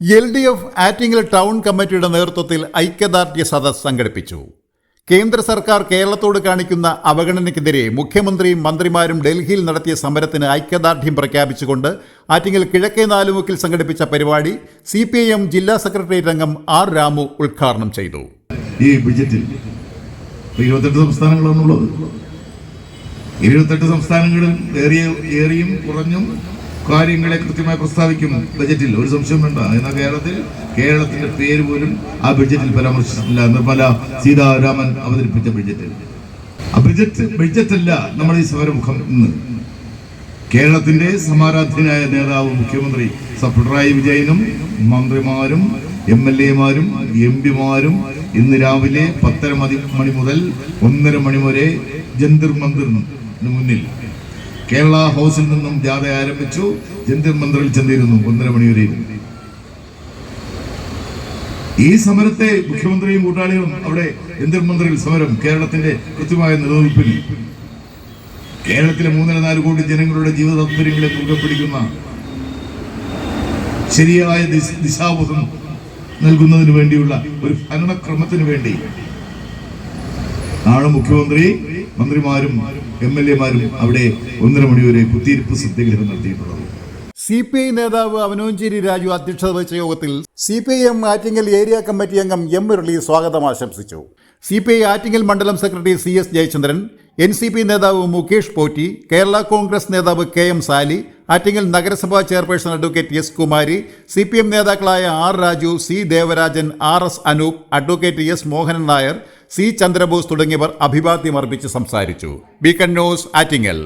L D F Attingal town committee നേതൃത്വത്തിൽ ഐക്യദാർഢ്യ സദസ് സംഘടിപ്പിച്ചു. കേന്ദ്ര സർക്കാർ കേരളത്തോട് കാണിക്കുന്ന അവഗണനയ്ക്കെതിരെ മുഖ്യമന്ത്രിയും മന്ത്രിമാരും ഡൽഹിയിൽ നടത്തിയ സമരത്തിന് ഐക്യദാർഢ്യം പ്രഖ്യാപിച്ചുകൊണ്ട് ആറ്റിങ്ങൽ കിഴക്കേ നാലുമുക്കിൽ സംഘടിപ്പിച്ച പരിപാടി സി ജില്ലാ സെക്രട്ടേറിയറ്റ് അംഗം ആർ രാമു ഉദ്ഘാടനം ചെയ്തു. ഈ ഇരുപത്തെട്ട് സംസ്ഥാനങ്ങളാണുള്ളത്. സംസ്ഥാനങ്ങളിൽ ഏറിയും കുറഞ്ഞും കാര്യങ്ങളെ കൃത്യമായി പ്രസ്താവിക്കും ബജറ്റിൽ. ഒരു സംശയം വേണ്ട. എന്നാൽ കേരളത്തിൽ കേരളത്തിന്റെ പേര് പോലും ആ ബഡ്ജറ്റിൽ പരാമർശിച്ചിട്ടില്ല നിർമ്മല സീതാരാമൻ അവതരിപ്പിച്ച ബഡ്ജറ്റിൽ ആ ബഡ്ജറ്റ് ബഡ്ജറ്റല്ല നമ്മൾ ഈ സമരമുഖം ഇന്ന്. കേരളത്തിന്റെ സമാരാധ്യനായ നേതാവ് മുഖ്യമന്ത്രി പിണറായി വിജയനും മന്ത്രിമാരും എം എൽ എമാരും എം പിമാരും ഇന്ന് രാവിലെ പത്തര മതി മണി മുതൽ ഒന്നര മണി വരെ ജന്തിർ മന്ദിറിന് മുന്നിൽ കേരള ഹൗസിൽ നിന്നും ജാഥ ആരംഭിച്ചു. ജന്തിർ മന്ദിറിൽ ചെന്നിരുന്നു. ഒന്നര മണി വരെ ഇരുന്നു. ഈ സമരത്തെ മുഖ്യമന്ത്രിയും കൂട്ടാളികളും അവിടെ ജന്തിർ മന്ദിറിൽ സമരം കേരളത്തിന്റെ കൃത്യമായ നിലനിൽപ്പിൽ കേരളത്തിലെ മൂന്നര നാല് കോടി ജനങ്ങളുടെ ജീവിത താല്പര്യങ്ങളെ മുറുകെ പിടിക്കുന്ന ശരിയായ ദിശ- ദിശാബോധം നൽകുന്നതിന് വേണ്ടിയുള്ള ഒരു ഭരണക്രമത്തിന് വേണ്ടി നാളെ മുഖ്യമന്ത്രി മന്ത്രിമാരും എം എൽ എമാരും അവിടെ ഒന്നര മണിവരെ കുത്തിയിരിപ്പ് സത്യഗ്രഹം നടത്തിയിട്ടുള്ളത്. സി പി ഐ നേതാവ് അവനോഞ്ചേരി രാജു അധ്യക്ഷത വഹിച്ച യോഗത്തിൽ C P I M Attingal area committee അംഗം എം മുരളി സ്വാഗതം ആശംസിച്ചു. സി പി ഐ ആറ്റിങ്ങൽ മണ്ഡലം secretary C S Jayachandran N C P നേതാവ് മുകേഷ് പോറ്റി കേരള കോൺഗ്രസ് നേതാവ് കെ എം സാലി ആറ്റിങ്ങൽ നഗരസഭാ chairperson advocate S Kumari C P M നേതാക്കളായ R Raju C Devarajan R S Anoop advocate S Mohanan Nair C Chandrabose തുടങ്ങിയവർ അഭിവാദ്യമർപ്പിച്ച് സംസാരിച്ചു. Beacon news Attingal